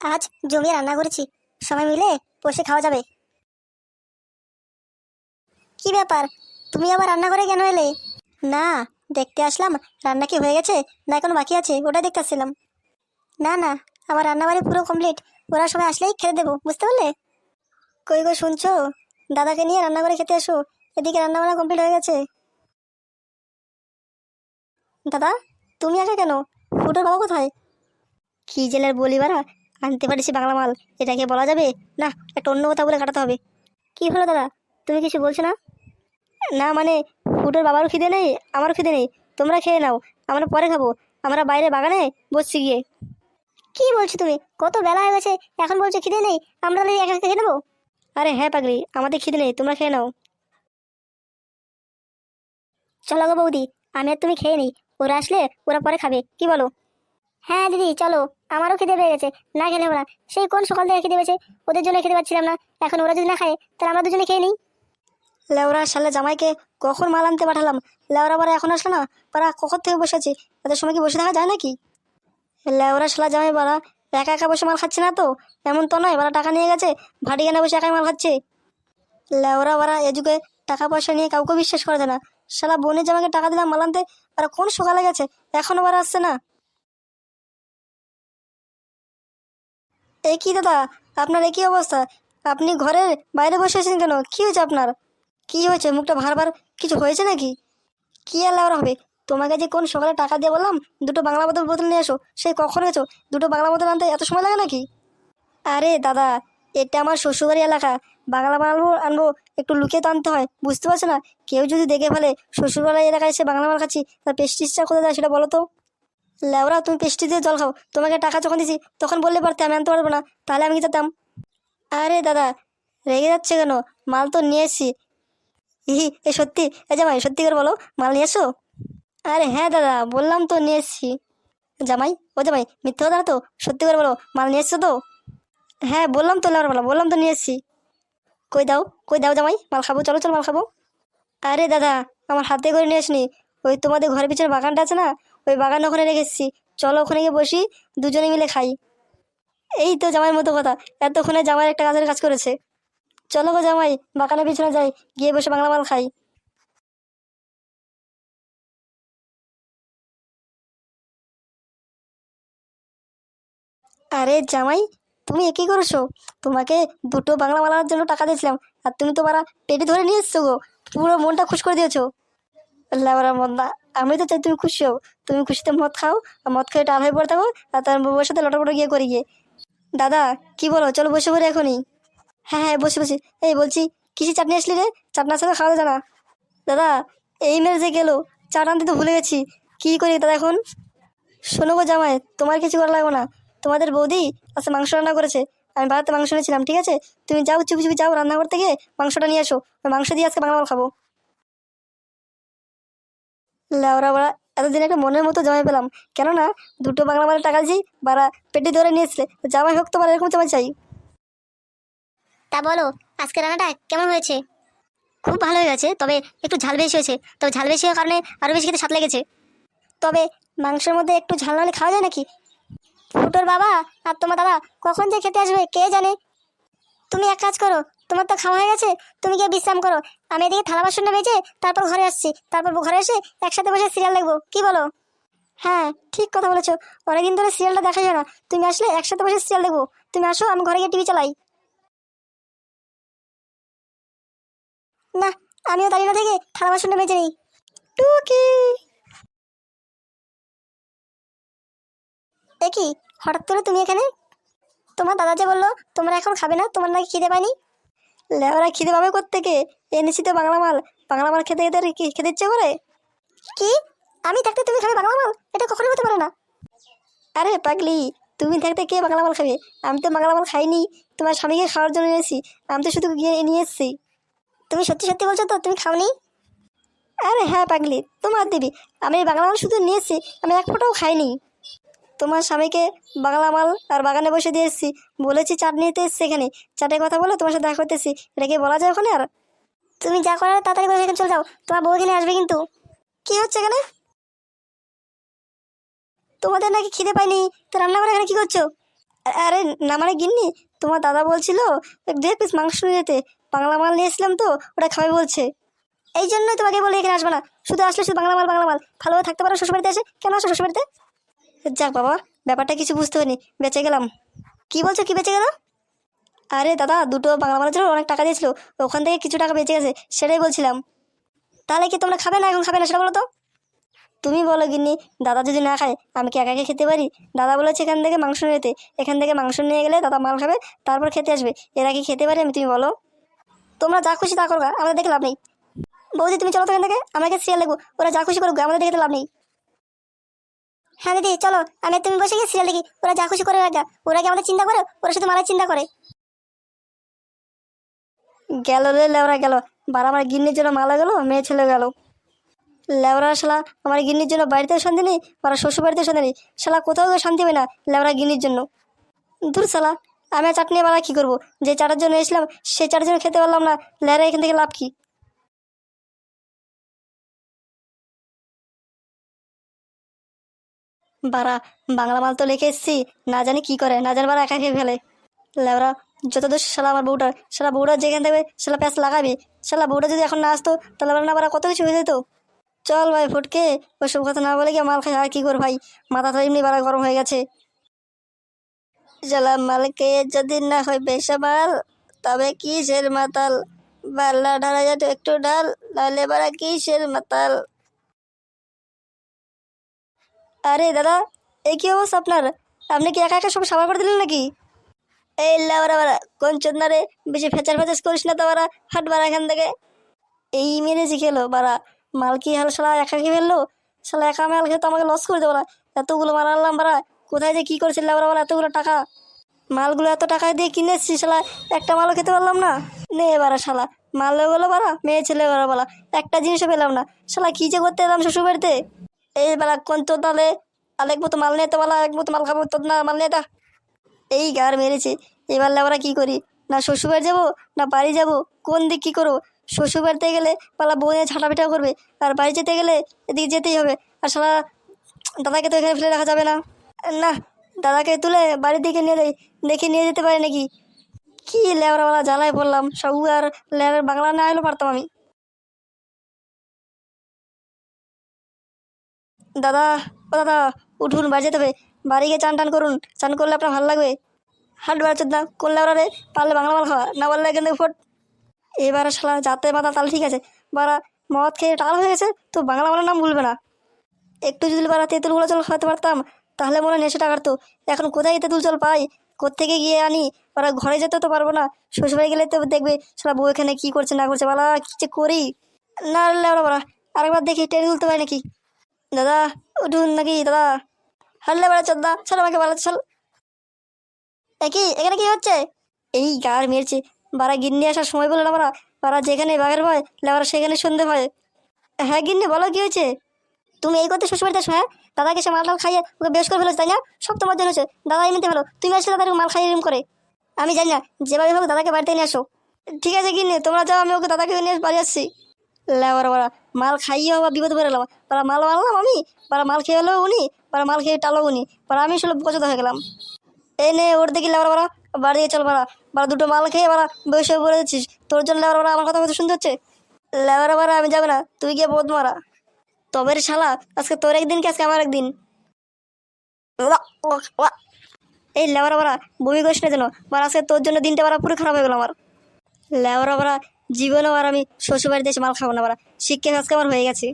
আজ জমিয়ে রান্না করেছি। সবাই মিলে বসে খাওয়া যাবে। কি ব্যাপার? তুমি আবার রান্না করে কেন এলে? না, দেখতে আসলাম রান্না কি হয়ে গেছে না এখন বাকি আছে ওটা দেখতে আসছিলাম। না না, আমার রান্নাবাড়ি পুরো কমপ্লিট ওরা সবাই আসলেই খেতে দেবো, বুঝতে পারলে? কই কই শুনছো? দাদাকে নিয়ে রান্না করে খেতে এসো। এদিকে রান্না বান্না কমপ্লিট হয়ে গেছে। দাদা, তুমি আগে কেন? ফুটোর বাবা কোথায়? কি জেলের বলি বারা আনতে পারিস বাংলা মাল, এটাকে বলা যাবে? না, একটা অন্য কথা বলে কাটাতে হবে। কি হলো দাদা, তুমি কিছু বলছো না? না মানে ফুটোর বাবারও খিদে নেই, আমারও খিদে নেই। তোমরা খেয়ে নাও, আমরা পরে খাব। আমরা বাইরে বাগানে বসছি গিয়ে। কি বলছো তুমি? কত বেলা হয়ে গেছে, এখন বলছো খিদে নেই, আমরা তাহলে একা খেয়ে নেব? আরে হ্যাঁ পাগলি, আমাদের খিদে নেই, তোমরা খেয়ে নাও। চলো গো বৌদি, আমি আর তুমি খেয়ে নিই, ওরা আসলে ওরা পরে খাবে, কি বলো? হ্যাঁ দিদি, চলো। আমারও খেতে পেয়ে গেছে। না খেলে ওরা। সেই কোন সকাল থেকে খেতে পেয়েছে? ওদের জন্য খেতে পাচ্ছিলাম না। এখন ওরা যদি না খায়, তাহলে আমরা দুজনে খেয়ে নিই। লেওরা সালে জামাইকে কখন মাল আনতে পাঠালাম? লেওরা পরে এখন আসলো না? পারা কখন থেকে বসে আছি? এত সময় কি বসে থাকা যায় নাকি? লেওরা, শালা জামাই বাড়া, একা একা বসে মাল খাচ্ছে না তো? এমন তো নয় বারা টাকা নিয়ে গেছে ভাটি কেনা বসে একাই মাল খাচ্ছে। লেওরা বারা এ যুগে টাকা পয়সা নিয়ে কাউকে বিশ্বাস করে না। শালা বোনের জামাইকে টাকা দিলাম মাল আনতে, আর কোন সকালে গেছে? এখনও বার আসছে না। এই কি দাদা? আপনার একই অবস্থা। আপনি ঘরের বাইরে বসে আছেন কেন? কি হয়েছে আপনার? কি হয়েছে? মুখটা ভারবার কিছু হয়েছে নাকি? কি আর লাউরা হবে? তোমাকে যে কোন সকালে টাকা দিয়ে বললাম, দুটো বাংলা বোতল বোতল নিয়ে এসো। সেই কখন গেছো দুটো বাংলা বোতল আনতে এত সময় লাগে নাকি? আরে দাদা, এটা আমার শ্বশুরবাড়ি এলাকা। বাংলা বানাবো, আনব, একটু লুকিয়ে তো আনতে হয়। বুঝতে পারছ না? কেউ যদি দেখে ফেলে শ্বশুরবাড়ি এলাকায় এসে বাংলা মাল খাচ্ছি তার পেস্টিসটা কোথায় যায় সেটা বলো তো। লেওরা, তুমি পেস্টি দিয়ে জল খাও। তোমাকে টাকা যখন দিছি, তখন বললে পারতে, আমি আনতে পারব না। তাহলে আমি কি যেতাম? আরে দাদা, রেগে যাচ্ছে কেন? মাল তো নিয়ে এসছি। হি এ সত্যি, এ জামাই, সত্যি করে বলো, মাল নিয়ে এসো? আরে হ্যাঁ দাদা, বললাম তো নিয়ে এসছি। জামাই, ও জামাই, মিথ্যে কথা তো? সত্যি করে বলো, মাল নিয়ে এসছো তো? হ্যাঁ বললাম তো লেওয়ার বলা বললাম তো নিয়ে এসছি। কই দাও কই দাও জামাই, মাল খাব, চলো চলো, মাল খাব। আরে দাদা, আমার হাতে করে নিয়ে আসনি। ওই তোমাদের ঘরের পিছনে বাগানটা আছে না? ওই বাগান ওখানে রেখে এসেছি চলো ওখানে গিয়ে বসি, দুজনে মিলে খাই। এই তো জামাইয়ের মতো কথা। এতক্ষণে জামাইয়ের একটা কাজের কাজ করেছে। চলো গো জামাই, বাগানের পিছনে যাই, গিয়ে বসে বাংলা মাল খাই। আরে জামাই, তুমি একই করেছ? তোমাকে দুটো বাংলা মালার জন্য টাকা দিয়েছিলাম, আর তুমি তো বারা পেটে ধরে নিয়ে এসছো গো। পুরো মনটা খুশ করে দিয়েছ। লেবরা মন্দা। আমি তো চাই তুমি খুশি হও। তুমি খুশিতে মদ খাও আর মদ খেয়ে টাল হয়ে পড়ে থাকো আর তার বউয়ের সাথে লটপটো গিয়ে করি গিয়ে। দাদা, কি বলো? চলো বসে পড়ে এখনই। হ্যাঁ হ্যাঁ বসে বসে। এই বলছি কিসি চাটনি আসলি রে? চাটনার সাথে খাওয়া জানা দাদা, এই মেরে যে গেলো, চাট আনতে তো ভুলে গেছি। কী করি দাদা এখন? শোনো গো জামাই, তোমার কিছু করা লাগবে না। তোমাদের বৌদি আজকে মাংস রান্না করেছে। আমি বাড়িতে মাংস এনেছিলাম, ঠিক আছে? তুমি যাও, চুপি চুপি যাও রান্না করতে গিয়ে মাংসটা নিয়ে আসো মাংস দিয়ে আজকে বাংলা খাব। লেওরা বাড়া, এতদিন একটা মনের মতো জামাই পেলাম। কেননা, দুটো বাংলা মালের টাকা দিয়েছি বারা পেটে ধরে নিয়েছিলে জামাই হোক তোমার এরকম জামাই চাই। তা বলো আজকে রান্নাটা কেমন হয়েছে? খুব ভালো হয়ে গেছে, তবে একটু ঝাল বেশি হয়েছে। তবে ঝাল বেশি হওয়ার কারণে আরও বেশি খেতে স্বাদ লেগেছে। তবে মাংসের মধ্যে একটু ঝাল না হলে খাওয়া যায় নাকি? ফুটোর বাবা আর তোমার দাদা কখন যে খেতে আসবে, কে জানে? তুমি এক কাজ করো তোমার তো খাওয়া হয়ে গেছে, তুমি গিয়ে বিশ্রাম করো। আমি এদিকে থালা বাসনটা বেজে তারপর ঘরে আসছি। তারপর ঘরে এসে একসাথে বসে সিরিয়াল দেখব। কি বলো? হ্যাঁ ঠিক কথা বলেছ। অনেকদিন ধরে সিরিয়ালটা দেখা যায় না। তুমি আসলে একসাথে বসে সিরিয়াল দেখব। তুমি আসো, আমি ঘরে গিয়ে টিভি চালাই। না, আমিও দাঁড়িয়ে না থেকে থালা বাসনটা বেজে নিই। টুকি। কি হঠাৎ করে তুমি এখানে? তোমার দাদা যে বলল, তোমরা এখন খাবে না, তোমার নাকি খিদে পায়নি? লেওরা খিদে পাবে কোত্থেকে? এনেছি তো বাংলা মাল। বাংলা মাল খেতে খেতে কি খেতে ইচ্ছে করে? কি? আমি থাকতে তুমি খাবে বাংলা মাল? এটা কখনোই হতে পারে না। আরে পাগলি তুমি থাকতে কে বাংলা মাল খাবে? আমি তো বাংলা মাল খাইনি। তোমার স্বামীকে খাওয়ার জন্য এনেছি। আমি তো শুধু গিয়ে নিয়ে এসেছি। তুমি সত্যি সত্যি বলছো তো তুমি খাওনি? আরে হ্যাঁ পাগলি তোমার দিবি। আমি বাংলা মাল শুধু নিয়েছি আমি এক ফোঁটাও খাইনি। তোমার স্বামীকে বাংলা মাল আর বাগানে বসে দিয়ে এসেছি বলেছি, চাট নিতে এসছি এখানে। চাটের কথা বলে তোমার সাথে দেখা করতেছি। এটা কি বলা যায় ওখানে আর? তুমি যা করার তাড়াতাড়ি করে এখানে চলে যাও। তোমার বউ এখানে আসবে কিন্তু। কি হচ্ছে এখানে? তোমাদের নাকি খিদে পাইনি তো রান্না করে এখানে কি করছ? আরে, না মানে গিন্নি, তোমার দাদা বলছিল এক দু এক পিস মাংস যেতে। বাংলা মাল নিয়ে এসলাম তো, ওটা খাবে বলছে। এই জন্যই তোমাকে বলে এখানে আসবে না। শুধু আসলে শুধু বাংলা মাল বাংলা মাল। ভালোভাবে থাকতে পারো, শ্বশুরবাড়িতে এসে। কেন আসো শ্বশুরবাড়িতে? যাক বাবা, ব্যাপারটা কিছু বুঝতে পারিনি, বেঁচে গেলাম। কি বলছো, কি বেঁচে গেল? আরে দাদা, দুটো বাংলা জন্য অনেক টাকা দিয়েছিল, ওখান থেকে কিছু টাকা বেঁচে গেছে, সেটাই বলছিলাম। তাহলে কি তোমরা খাবে না এখন খাবে না সেটা বলো তো? তুমি বলো গিন্নি, দাদা যদি না খায়, আমি কি একা একা খেতে পারি? দাদা বলেছে এখান থেকে মাংস নিতে, এখান থেকে মাংস নিয়ে গেলে দাদা মাল খাবে, তারপর খেতে আসবে, এরা কি খেতে পারি আমি, তুমি বলো। তোমরা যা খুশি তা করবা আমাদের দেখে লাভ নেই। বৌদি, তুমি চলো তো এখান থেকে আমাকে সিরিয়াল দেখব, ওরা যা খুশি করুক আমাদের দেখে লাভ নেই। হ্যাঁ দিদি, চলো। আমি তুমি বসে গিয়ে সিরিয়াল দেখি। ওরা যা খুশি করে রাখা ওরা কি আমাদের চিন্তা করে? ওরা শুধু মারার চিন্তা করে। গেল রে লেবরা গেল। বার আমার গিন্নির জন্য মালা গেল, মেয়ে ছেলে গেল। লেবরা শালা, আমার গিন্নির জন্য বাড়িতে শান্তি নেই আর শ্বশুর বাড়িতে শান্তি নেই। শালা, কোথাও শান্তি হবে না লেবরা গিন্নির জন্য। দূর শালা, আমি চাটনি বাড়া কী করব? যে চাটার জন্য এসলাম সেই চাটার জন্য খেতে পারলাম না। লেরা এখান থেকে লাভ কি? বারা বাংলা মাল তো লিখে এসছি, না জানি কি করে, না জানি বারা একা খেয়ে ফেলে। লেবরা যত দোষ শালা আমার বউটার শালা বউটা যেখানে থাকবে শালা প্যাঁচ লাগাবি, শালা বউটা যদি এখন না আসতো, তাহলে না বারা কত কিছু হয়ে যেত। চল ভাই ফুটকে, ওসব কথা না বলে গিয়ে মাল খাই, আর কি কর ভাই? মাথা তো এমনি বারা গরম হয়ে গেছে। শালা মালকে যদি না হয় বেসামাল তবে কিসের মাতাল? বাল্লা ঢালা যাতে একটু ডাল নাহলে বারা কিসের মাতাল? আরে দাদা এই কি অবস্থা আপনার? আপনি কি একা একা সব সাবার করে দিলেন নাকি? এই লাউরা কোন চোদনা রে বেশি ফেচার ফেচার করিস না তো বারা হাট বারা এখান থেকে। এই মেরেছি খেলো বারা মাল কি হাল শালা একা খেয়ে ফেলল? শালা একা মাল খেয়ে তো আমাকে লস করে দেবো না। এতগুলো মাল আনলাম বারা কোথায় যে কী করছিল লাউরা বারা এতগুলো টাকা? মালগুলো এত টাকা দিয়ে কিনেছি শালা, একটা মালও খেতে পারলাম না। নে বারা শালা মালও গেলো বারা মেয়ে ছেলে বারা বলা একটা জিনিসও পেলাম না। শালা কী যে করতে এলাম শ্বশুর বাড়িতে এই বেলা কোন তোর তাহলে আলেক মতো মাল নিয়ে তো বলা মতো মাল খাব তোর না মাল নিয়ে তা? এই গার মেরেছে এবার আমরা কি করি না শ্বশুরবাড়ি যাব, না বাড়ি যাব? কোন দিক কী করব শ্বশুর বাড়িতে গেলে পালা বউ নিয়ে ছাটা পিঠা করবে আর বাড়ি যেতে গেলে এদিকে যেতেই হবে। আর সারা দাদাকে তো এখানে ফেলে রাখা যাবে না। না, দাদাকে তুলে বাড়ির দিকে নিয়ে যাই দেখে নিয়ে যেতে পারে নাকি? কি লেবরাওয়ালা জ্বালায় পড়লাম সব আর লেবার বাংলা না এলেও পারতাম আমি। দাদা, ও দাদা, উঠুন, বাড়ি যেতে হবে। বাড়ি গিয়ে চান টান করুন। চান করলে আপনার ভালো লাগবে। হাট বেড়াচ্ছ না করলে ওরা রে পারলে বাংলা মাল খাওয়া, না বললে থেকে ফোট। এবারে শালা যাতে মাথা তাহলে ঠিক আছে। বারা মদ খেয়ে টাল হয়ে গেছে, তো বাংলা মালের নাম ভুলবে না। একটু যদি বারা তেঁতুলগুলো জল খাওয়াতে পারতাম, তাহলে মনে হয় নেশাটা কাটতো। এখন কোথায় তেঁতুল জল পাই? কোত্থেকে গিয়ে আনি? ওরা ঘরে যেতে তো পারব না। শ্বশুরবাড়ি গেলে তো দেখবে সারা বউ এখানে কী করছে, না করছে, বালা, কী যে করি? না ওরা বারা আরেকবার দেখি, টেনে তুলতে পারি নাকি? দাদা, উঠুন নাকি, দাদা? হারলে বেড়া চোদ্দা, চল আমাকে বলা চল। একই এখানে কি হচ্ছে? এই গার মেরেছে। বারা গিন্নি আসার সময় বলে না বারা বারা যেখানে বাঘের ভয় লেবারা সেখানে সন্ধে ভয়। হ্যাঁ গিন্নি, বলো কি হয়েছে? তুমি এই করতে শ্বশুরবাড়িতে আসো হ্যাঁ? দাদাকে সে মাল টাল খাইয়ে ওকে বেশ করে ফেলেছে, তাই না? সব তোমার জন্য হচ্ছে দাদা এমনিতে ভালো। তুমি আসলে দাদাকে মাল খাইয়ে এরম করে। আমি জানি না, যেভাবে হোক দাদাকে বাড়িতে নিয়ে আসো। ঠিক আছে গিন্নি, তোমরা যাও, আমি ওকে দাদাকে নিয়ে বাড়ি আসছি। লেবার বাড়া মাল খাইয়ে বা বিপদ করে এলাম পারা মাল মারলাম আমি পারা মাল খেয়ে এলো উনি পারা মাল খেয়ে টালো উনি। পারা আমি আসলে পছন্দ হয়ে গেলাম। এই নে, ওর দেখি লেবার বাড়া বাড়ি দিয়ে চল বাড়া বাড়া দুটো মাল খেয়ে বাড়া বসে বলে দিচ্ছিস তোর জন্য লেবার বাড়া আমার কথা শুনতে হচ্ছে? লেবার বাড়া আমি যাবে না। তুই গিয়ে বোধ মারা। তবে রে শালা, আজকে তোর একদিন কি আজকে আমার একদিন? এই লেবার বাড়া বমি করিস না যেন। বাড়া আজকে তোর জন্য দিনটা বাড়া পুরো খারাপ হয়ে গেল আমার। লেবার বাড়া জীবনেও আর আমি শ্বশুরবাড়িতে এসে মাল খাব না বাড়া। শিক্ষা আজকে আমার হয়ে গেছে।